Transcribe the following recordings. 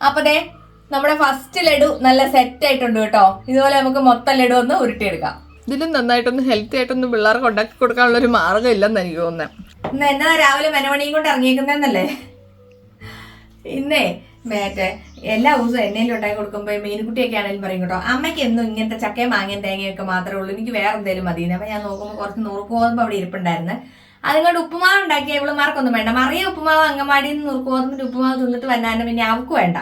അപ്പൊ ദേ നമ്മുടെ ഫസ്റ്റ് ലഡു നല്ല സെറ്റ് ആയിട്ടുണ്ട് കേട്ടോ. ഇതുപോലെ നമുക്ക് മൊത്തം ലഡു ഒന്ന് ഉരുട്ടിയെടുക്കാം. ഇതിലും നന്നായിട്ടൊന്ന് ഹെൽത്തി ആയിട്ടൊന്ന് പിള്ളേർക്ക് ഉണ്ടാക്കി കൊടുക്കാനുള്ള ഒരു മാർഗം ഇല്ലെന്ന് എനിക്ക് തോന്നുന്നത് ഇന്ന് എന്നാ രാവിലെ മെനമണിയും കൊണ്ട് ഇറങ്ങിയേക്കുന്നല്ലേ ഇന്നേ മറ്റേ എല്ലാ ദിവസവും എണ്ണയിൽ ഉണ്ടാക്കി കൊടുക്കുമ്പോൾ മീൻകുട്ടിയൊക്കെ ആണെങ്കിലും പറയും കേട്ടോ അമ്മയ്ക്ക് എന്നും ഇങ്ങനത്തെ ചക്കയും മാങ്ങയും തേങ്ങയൊക്കെ മാത്രമേ ഉള്ളൂ എനിക്ക് വേറെ എന്തെങ്കിലും മതി അപ്പൊ ഞാൻ നോക്കുമ്പോൾ കുറച്ച് നുറുക്ക് ഗോതമ്പ് അവിടെ ഇരിപ്പുണ്ടായിരുന്നു. അതുകൊണ്ട് ഉപ്പുമാവ് ഉണ്ടാക്കിയ ഇവളുമാർക്കൊന്നും വേണ്ട. മറിയ ഉപ്പുമാവ് അങ്കമാടിയിൽ നിന്ന് ഉപ്പുമാവ് തിന്നിട്ട് വന്നാലും പിന്നെ അവക്ക് വേണ്ട.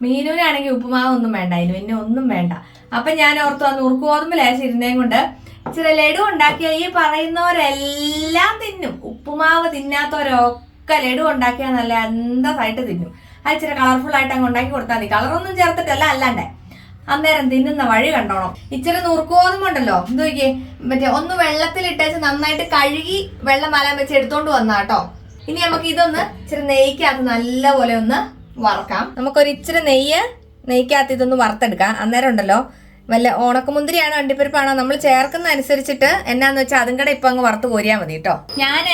മീനുവിനാണെങ്കിൽ ഉപ്പുമാവ് ഒന്നും വേണ്ട അതിന് പിന്നെ ഒന്നും വേണ്ട. അപ്പൊ ഞാൻ ഓർത്തു ആ നുറുക്ക് ഗോതമ്പ് ലേശം ഇരുന്നേം കൊണ്ട് ഇച്ചിരി ലഡു ഉണ്ടാക്കിയ ഈ പറയുന്നവരെല്ലാം തിന്നും. ഉപ്പുമാവ് തിന്നാത്തവരൊക്കെ ലഡു ഉണ്ടാക്കിയാൽ നല്ല അന്തസായിട്ട് തിന്നും. അത് ഇച്ചിരി കളർഫുൾ ആയിട്ട് അങ്ങ് ഉണ്ടാക്കി കൊടുത്താൽ മതി. കളറൊന്നും ചേർത്തിട്ടല്ല അല്ലാണ്ടേ. അന്നേരം തിന്നുന്ന വഴി കണ്ടോണം. ഇച്ചിരി നുറുക്കോതുമുണ്ടല്ലോ എന്ത് നോക്കിയേ? മറ്റേ ഒന്ന് വെള്ളത്തിലിട്ടേച്ച് നന്നായിട്ട് കഴുകി വെള്ളം വലാൻ വെച്ച് എടുത്തോണ്ട് വന്നാട്ടോ ഇനി നമുക്ക് ഇതൊന്ന് ഇച്ചിരി നെയ്ക്കകത്ത് നല്ലപോലെ ഒന്ന് വറക്കാം. നമുക്കൊരു ഇച്ചിരി നെയ്യ് നെയ്ക്കകത്ത് ഇതൊന്ന് വറുത്തെടുക്കാം. അന്നേരം ഉണ്ടല്ലോ. വല്ല ഉണക്കമുന്തിരിയാണോ അണ്ടിപ്പരിപ്പാണോ നമ്മൾ ചേർക്കുന്ന അനുസരിച്ചിട്ട് എന്നാന്ന് വെച്ചാൽ അതും കൂടെ ഇപ്പൊ അങ്ങ് വറുത്ത് കോരിയാൽ മതി കേട്ടോ ഞാൻ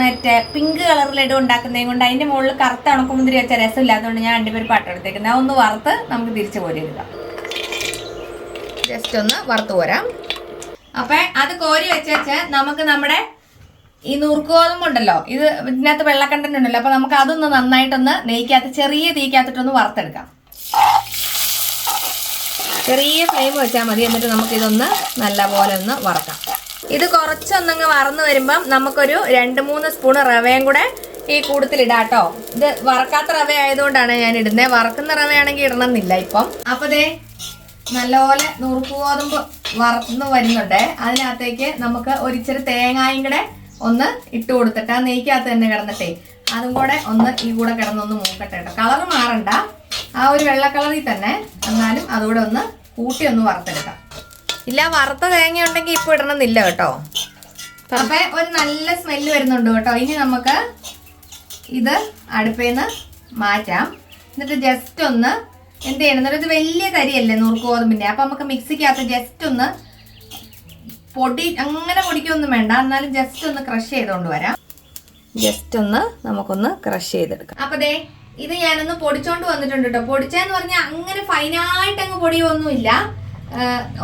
മറ്റേ പിങ്ക് കളർ ലഡു ഉണ്ടാക്കുന്നതും കൊണ്ട് അതിന്റെ മുകളിൽ കറുത്ത ഉണക്കമുന്തിരി വെച്ച രസമില്ലാത്തതുകൊണ്ട് ഞാൻ അണ്ടിപ്പരിപ്പ് അട്ടെടുത്തേക്കുന്നത് ഒന്ന് വറുത്ത് നമുക്ക് തിരിച്ചു കോരി എടുക്കാം. ജസ്റ്റ് ഒന്ന് വറുത്ത് പോരാം അപ്പൊ അത് കോരി വെച്ച് വെച്ച് നമുക്ക് നമ്മുടെ ഈ നുറുക്കോതുമുണ്ടല്ലോ ഇത് ഇതിനകത്ത് വെള്ളക്കണ്ടന്റ് ഉണ്ടല്ലോ അപ്പൊ നമുക്ക് അതൊന്ന് നന്നായിട്ടൊന്ന് നെയ്ക്കകത്ത് ചെറിയ തീക്കകത്തിട്ടൊന്ന് വറുത്തെടുക്കാം. ചെറിയ ഫ്ലെയിം വെച്ചാൽ മതി എന്നിട്ട് നമുക്ക് ഇതൊന്ന് നല്ലപോലെ ഒന്ന് വറക്കാം. ഇത് കുറച്ചൊന്നങ്ങ് വറന്ന് വരുമ്പം നമുക്കൊരു രണ്ട് മൂന്ന് സ്പൂൺ റവയും കൂടെ ഈ കൂടത്തിലിടാം ഇടാട്ടോ ഇത് വറക്കാത്ത റവ ആയതുകൊണ്ടാണ് ഞാൻ ഇടുന്നത് വറക്കുന്ന റവയാണെങ്കിൽ ഇടണമെന്നില്ല ഇപ്പം. അപ്പൊ നല്ലപോലെ നുറുക്ക് ഗോതമ്പ് വറന്ന് വരുന്നുണ്ട്. അതിനകത്തേക്ക് നമുക്ക് ഒരിച്ചിരി തേങ്ങായും കൂടെ ഒന്ന് ഇട്ട് കൊടുത്തിട്ട് ആ നെയ്ക്കകത്ത് തന്നെ കിടന്നിട്ടേ അതും കൂടെ ഒന്ന് ഈ കൂടെ കിടന്നൊന്ന് മൂക്കട്ടെ കേട്ടോ. കളർ മാറണ്ട. ആ ഒരു വെള്ള കളറിൽ തന്നെ എന്നാലും അതുകൂടെ ഒന്ന് കൂട്ടി ഒന്ന് വറുത്തെടുക്കാം. ഇല്ല വറുത്ത തേങ്ങ ഉണ്ടെങ്കിൽ ഇപ്പൊ ഇടണമെന്നില്ല കേട്ടോ. അപ്പൊ ഒരു നല്ല സ്മെല്ല് വരുന്നുണ്ട് കേട്ടോ. ഇനി നമുക്ക് ഇത് അടുപ്പേന്ന് മാറ്റാം. എന്നിട്ട് ജസ്റ്റ് ഒന്ന് എന്ത് ചെയ്യണം? എന്നിട്ട് വലിയ കരിയല്ലേ നൂർക്ക് ഗോതമ്പിന്റെ? അപ്പൊ നമുക്ക് മിക്സിക്കകത്ത് ജസ്റ്റ് ഒന്ന് പൊടി അങ്ങനെ പൊടിക്കൊന്നും വേണ്ട. എന്നാലും ജസ്റ്റ് ഒന്ന് ക്രഷ് ചെയ്തുകൊണ്ട് വരാം. ജസ്റ്റ് ഒന്ന് നമുക്കൊന്ന് ക്രഷ് ചെയ്തെടുക്കാം. അപ്പൊ ദേ ഇത് ഞാനൊന്ന് പൊടിച്ചോണ്ട് വന്നിട്ടുണ്ട് കേട്ടോ പൊടിച്ചെന്ന് പറഞ്ഞാൽ അങ്ങനെ ഫൈനായിട്ട് അങ്ങ് പൊടിയൊന്നുമില്ല.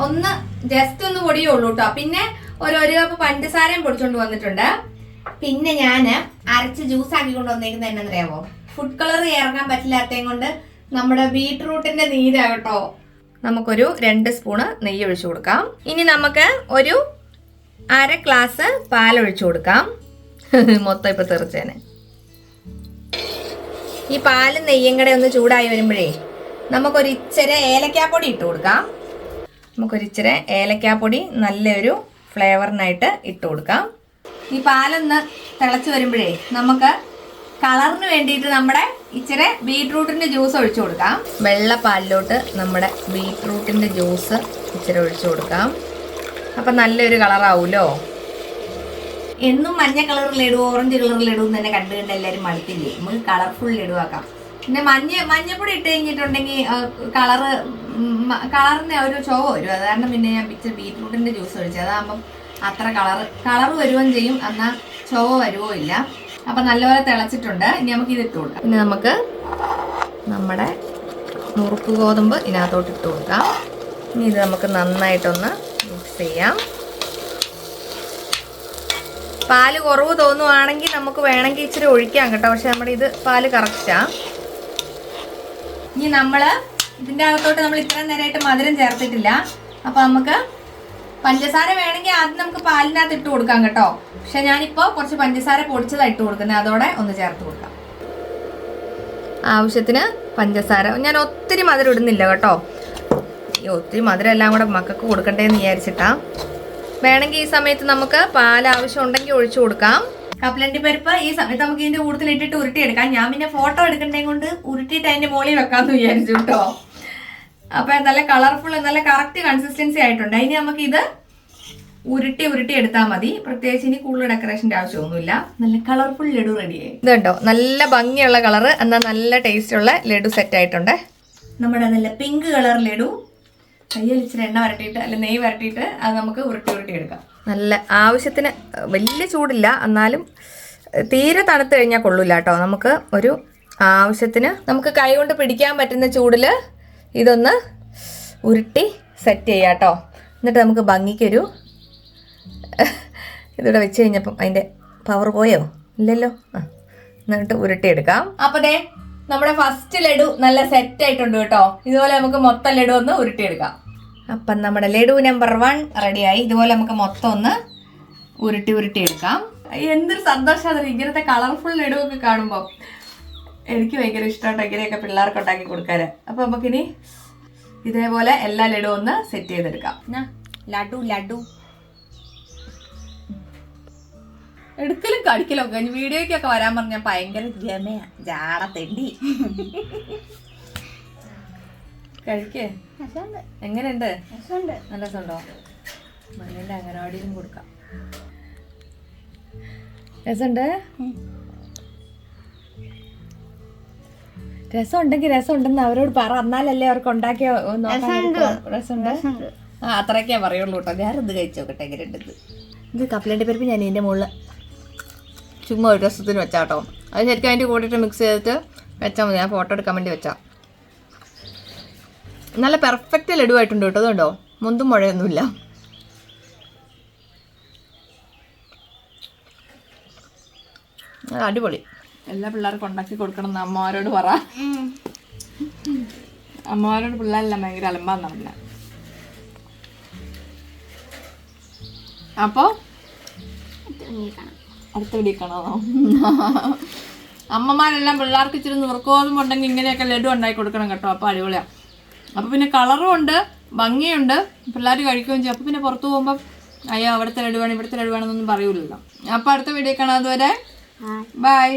ഒന്ന് ജസ്റ്റ് ഒന്ന് പൊടിയേ ഉള്ളൂ കേട്ടോ പിന്നെ ഒരു ഒരു കപ്പ് പഞ്ചസാരയും പൊടിച്ചോണ്ട് വന്നിട്ടുണ്ട്. പിന്നെ ഞാൻ അരച്ച് ജ്യൂസ് ആക്കി കൊണ്ട് വന്നേക്കുന്നത് എന്നറിയാവോ ഫുഡ് കളർ ഇറങ്ങാൻ പറ്റില്ലാത്തതും കൊണ്ട് നമ്മുടെ ബീട്രൂട്ടിന്റെ നീരാകട്ടോ നമുക്കൊരു രണ്ട് സ്പൂണ് നെയ്യ് ഒഴിച്ചു കൊടുക്കാം. ഇനി നമുക്ക് ഒരു അര ഗ്ലാസ് പാൽ ഒഴിച്ചു കൊടുക്കാം. മൊത്തം ഇപ്പൊ തെറിച്ചേനെ. ഈ പാലും നെയ്യും കൂടെ ഒന്ന് ചൂടായി വരുമ്പോഴേ നമുക്കൊരു ഏലക്കാപ്പൊടി ഇട്ട് കൊടുക്കാം. നമുക്കൊരിച്ചിരി ഏലക്കാപ്പൊടി നല്ലൊരു ഫ്ലേവറിനായിട്ട് ഇട്ട് കൊടുക്കാം. ഈ പാലൊന്ന് തിളച്ച് വരുമ്പോഴേ നമുക്ക് കളറിന് വേണ്ടിയിട്ട് നമ്മുടെ ഇച്ചിരി ബീട്രൂട്ടിന്റെ ജ്യൂസ് ഒഴിച്ചു കൊടുക്കാം. വെള്ള പാലിലോട്ട് നമ്മുടെ ബീട്രൂട്ടിന്റെ ജ്യൂസ് ഇച്ചിരി ഒഴിച്ചു കൊടുക്കാം. അപ്പം നല്ലൊരു കളറാവൂലോ? എന്നും മഞ്ഞ കളറിൽ ഇടും ഓറഞ്ച് കളറിൽ ഇടും തന്നെ കണ്ടു കണ്ട് എല്ലാവരും മടുത്തില്ലേ? നമുക്ക് കളർഫുൾ ഇടുവാക്കാം. പിന്നെ മഞ്ഞ മഞ്ഞപ്പൊടി ഇട്ട് കഴിഞ്ഞിട്ടുണ്ടെങ്കിൽ കളറ് കളറിന് ഒരു ചോ വരും. അത് കാരണം പിന്നെ ഞാൻ പിച്ചർ ബീറ്റ്റൂട്ടിന്റെ ജ്യൂസ് ഒഴിച്ചത് അതാകുമ്പം അത്ര കളർ കളർ വരുകയും ചെയ്യും. എന്നാൽ ചോ വരുവോ ഇല്ല. അപ്പം നല്ലപോലെ തിളച്ചിട്ടുണ്ട്. ഇനി നമുക്ക് ഇത് ഇട്ട് കൊടുക്കാം. ഇനി നമുക്ക് നമ്മുടെ നുറുക്ക് ഗോതമ്പ് ഇതിനകത്തോട്ട് ഇട്ട് കൊടുക്കാം. ഇനി ഇത് നമുക്ക് നന്നായിട്ടൊന്ന് മിക്സ് ചെയ്യാം. പാൽ കുറവ് തോന്നുവാണെങ്കിൽ നമുക്ക് വേണമെങ്കിൽ ഇച്ചിരി ഒഴിക്കാം കേട്ടോ. പക്ഷെ നമ്മുടെ ഇത് പാൽ കറക്റ്റാ. ഇനി നമ്മൾ ഇതിന്റെ അകത്തോട്ട് നമ്മൾ ഇത്രയും നേരമായിട്ട് മധുരം ചേർത്തിട്ടില്ല. അപ്പൊ നമുക്ക് പഞ്ചസാര വേണമെങ്കിൽ ആദ്യം നമുക്ക് പാലിനകത്ത് ഇട്ട് കൊടുക്കാം കേട്ടോ. പക്ഷെ ഞാനിപ്പോ കുറച്ച് പഞ്ചസാര പൊടിച്ചതാണ് ഇട്ട് കൊടുക്കുന്നത്. അതോടെ ഒന്ന് ചേർത്ത് കൊടുക്കാം. ആവശ്യത്തിന് പഞ്ചസാര. ഞാൻ ഒത്തിരി മധുരം ഇടുന്നില്ല കേട്ടോ. ഈ ഒത്തിരി മധുരം എല്ലാം കൂടെ മക്കൾക്ക് കൊടുക്കണ്ടേ എന്ന് വിചാരിച്ചിട്ടാ. വേണമെങ്കിൽ ഈ സമയത്ത് നമുക്ക് പാൽ ആവശ്യം ഉണ്ടെങ്കിൽ ഒഴിച്ചു കൊടുക്കാം. കപ്പലണ്ടി പരിപ്പ് ഈ സമയത്ത് നമുക്ക് ഇതിന്റെ കൂടുതൽ ഇട്ടിട്ട് ഉരുട്ടി എടുക്കാം ഞാൻ പിന്നെ ഫോട്ടോ എടുക്കണ്ടേ കൊണ്ട് ഉരുട്ടിയിട്ട് അതിന്റെ മുകളിൽ വെക്കാന്ന് വിചാരിച്ചു കേട്ടോ. അപ്പൊ നല്ല കളർഫുൾ നല്ല കറക്റ്റ് കൺസിസ്റ്റൻസി ആയിട്ടുണ്ട്. ഇനി നമുക്ക് ഇത് ഉരുട്ടി ഉരുട്ടി എടുത്താൽ മതി. പ്രത്യേകിച്ച് ഇനി കൂടുതൽ ഡെക്കറേഷന്റെ ആവശ്യമൊന്നുമില്ല. നല്ല കളർഫുൾ ലഡു റെഡിയായി ഇത് കണ്ടോ? നല്ല ഭംഗിയുള്ള കളർ എന്നാൽ നല്ല ടേസ്റ്റ് ഉള്ള ലഡു സെറ്റ് ആയിട്ടുണ്ട്. നമ്മുടെ നല്ല പിങ്ക് കളർ ലഡു. കയ്യിൽ ഇച്ചിരി എണ്ണ വരട്ടിയിട്ട് അല്ലെ നെയ്യ് വരട്ടിയിട്ട് അത് നമുക്ക് ഉരുട്ടി ഉരുട്ടി എടുക്കാം. നല്ല ആവശ്യത്തിന് വലിയ ചൂടില്ല. എന്നാലും തീരെ തണുത്ത് കഴിഞ്ഞാൽ കൊള്ളൂല കേട്ടോ. നമുക്ക് ഒരു ആവശ്യത്തിന് നമുക്ക് കൈ കൊണ്ട് പിടിക്കാൻ പറ്റുന്ന ചൂടിൽ ഇതൊന്ന് ഉരുട്ടി സെറ്റ് ചെയ്യാം കേട്ടോ എന്നിട്ട് നമുക്ക് ഭംഗിക്കൊരു ഇതിവിടെ വെച്ച് കഴിഞ്ഞപ്പം അതിന്റെ പവർ പോയോ? ഇല്ലല്ലോ? ആ എന്നിട്ട് ഉരുട്ടിയെടുക്കാം. അപ്പോൾ ദേ നമ്മുടെ ഫസ്റ്റ് ലഡു നല്ല സെറ്റ് ആയിട്ടുണ്ട് കേട്ടോ. ഇതുപോലെ നമുക്ക് മൊത്തം ലഡു ഒന്ന് ഉരുട്ടിയെടുക്കാം. അപ്പം നമ്മുടെ ലഡു നമ്പർ വൺ റെഡിയായി ഇതുപോലെ നമുക്ക് മൊത്തം ഒന്ന് ഉരുട്ടി ഉരുട്ടി എടുക്കാം എന്തൊരു സന്തോഷമാണ് ഇങ്ങനത്തെ കളർഫുൾ ലഡു ഒക്കെ കാണുമ്പോൾ എനിക്ക് ഭയങ്കര ഇഷ്ടമാണ് ഇങ്ങനെയൊക്കെ പിള്ളേർക്ക് ഉണ്ടാക്കി കൊടുക്കാൻ അപ്പൊ നമുക്കിനി ഇതേപോലെ എല്ലാ ലഡു ഒന്ന് സെറ്റ് ചെയ്തെടുക്കാം. ലഡു ലഡു. എടുക്കലും കടിക്കലും ഒക്കെ. ഇനി വീഡിയോയ്ക്കൊക്കെ വരാൻ പറഞ്ഞാൽ ഭയങ്കര ഗമയാ. ജാട തെണ്ടി. കഴിക്കേ? എങ്ങനെയുണ്ട്? നല്ല രസമുണ്ടോ? മണ്ണിന്റെ അംഗനവാടിയിലും കൊടുക്കാം. രസമുണ്ട് രസം ഉണ്ടെങ്കിൽ രസം ഉണ്ടെന്ന് അവരോട് പറ. എന്നാലല്ലേ അവർക്ക് ഉണ്ടാക്കിയ രസമുണ്ട്. ആ അത്രയൊക്കെ പറയുള്ളൂ കേട്ടോ. ഞാൻ എന്ത് കഴിച്ചു നോക്കട്ടെ എങ്ങനെയുണ്ട് ഇത് കപ്പലണ്ടി പരിപ്പ് ഞാൻ ഇതിന്റെ മുകളിൽ ചുമ്മാ ഒരു രസത്തിന് വെച്ചാട്ടോ അത് ശരിക്കും അതിന്റെ കൂടിയിട്ട് മിക്സ് ചെയ്തിട്ട് വെച്ചാൽ മതി. ഞാൻ ഫോട്ടോ എടുക്കാൻ വേണ്ടി വെച്ചാ. നല്ല പെർഫെക്റ്റ് ലഡു ആയിട്ടുണ്ട് കേട്ടോ അതുകൊണ്ടോ മുന്തും മുഴയൊന്നുമില്ല. അടിപൊളി. എല്ലാ പിള്ളേർക്കും ഉണ്ടാക്കി കൊടുക്കണം എന്ന് അമ്മമാരോട് പറ. അമ്മമാരോട് പിള്ളേരെല്ലാം ഭയങ്കര അലമ്പാന്ന് പറഞ്ഞ. അപ്പോ? അടുത്ത കാണാമോ അമ്മമാരെല്ലാം പിള്ളേർക്ക് ഇച്ചിരി നുറുക്കോതും ഉണ്ടെങ്കിൽ ഇങ്ങനെയൊക്കെ ലഡു ഉണ്ടാക്കി കൊടുക്കണം കേട്ടോ. അപ്പോൾ അടിപൊളിയാണ് അപ്പോൾ പിന്നെ കളറും ഉണ്ട് ഭംഗിയുണ്ട്. പിള്ളേർ കഴിക്കുകയും ചെയ്യും. അപ്പോൾ പിന്നെ പുറത്ത് പോകുമ്പോൾ അയ്യോ അവിടുത്തെ ലഡു വേണം ഇവിടുത്തെ ലഡു വേണമെന്നൊന്നും പറയൂലല്ലോ അപ്പോൾ അടുത്ത വീഡിയോ കാണാം. അതുവരെ ബൈ.